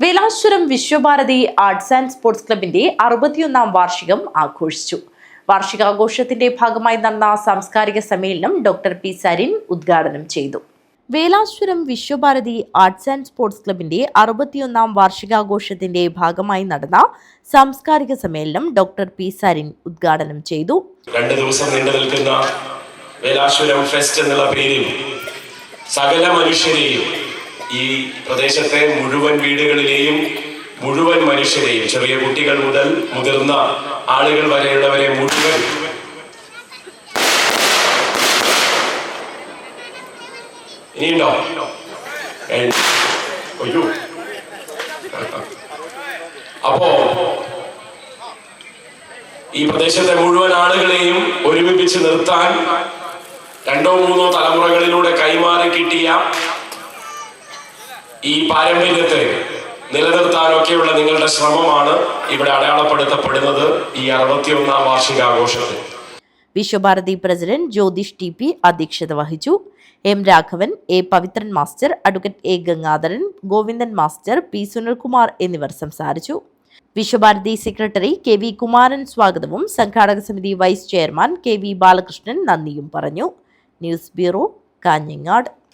Velashwaram Vishwabharati arts and sports ക്ലബിന്റെ അറുപത്തിയൊന്നാം വാർഷികം ആഘോഷിച്ചു. വാർഷികാഘോഷത്തിന്റെ ഭാഗമായി നടന്ന സാംസ്കാരിക സമ്മേളനം ഡോക്ടർ പി സരിൻ ഉദ്ഘാടനം ചെയ്തു. Velashwaram Vishwabharati arts and sports ക്ലബിന്റെ അറുപത്തിയൊന്നാം വാർഷികാഘോഷത്തിന്റെ ഭാഗമായി നടന്ന സാംസ്കാരിക സമ്മേളനം ഡോക്ടർ പി സരിൻ ഉദ്ഘാടനം ചെയ്തു. രണ്ട് ദിവസം നീണ്ടു നിൽക്കുന്ന ഫെസ്റ്റ് പേരിൽ സകല മനുഷ്യരെയും ഈ പ്രദേശത്തെ മുഴുവൻ വീടുകളിലെയും മുഴുവൻ മനുഷ്യരെയും ചെറിയ കുട്ടികൾ മുതൽ മുതിർന്ന ആളുകൾ വരെയുള്ളവരെ മുഴുവൻ ഇനിയുണ്ടോ? അപ്പോ ഈ പ്രദേശത്തെ മുഴുവൻ ആളുകളെയും ഒരുമിപ്പിച്ച് നിർത്താൻ രണ്ടോ മൂന്നോ തലമുറകളിലൂടെ കൈമാറി കിട്ടിയ ഈ പാരമ്പര്യത്തെ നിലനിർത്താനൊക്കെയുള്ള നിങ്ങളുടെ ശ്രമമാണ് ഇവിടെ അടയാളപ്പെടുത്തപ്പെടുന്നത് ഈ അറുപത്തിയൊന്നാം വാർഷികാഘോഷത്തിൽ. Vishwabharati president Jyothish T P അധ്യക്ഷത വഹിച്ചു. M Raghavan A Pavithran master advocate A Gangadharan Govindan master P Sunilkumar എന്നിവർ സംസാരിച്ചു. Vishwabharati secretary K V Kumaran സ്വാഗതവും സംഘാടക സമിതി vice chairman K V Balakrishnan നന്ദിയും പറഞ്ഞു. News bureau Kanhangad.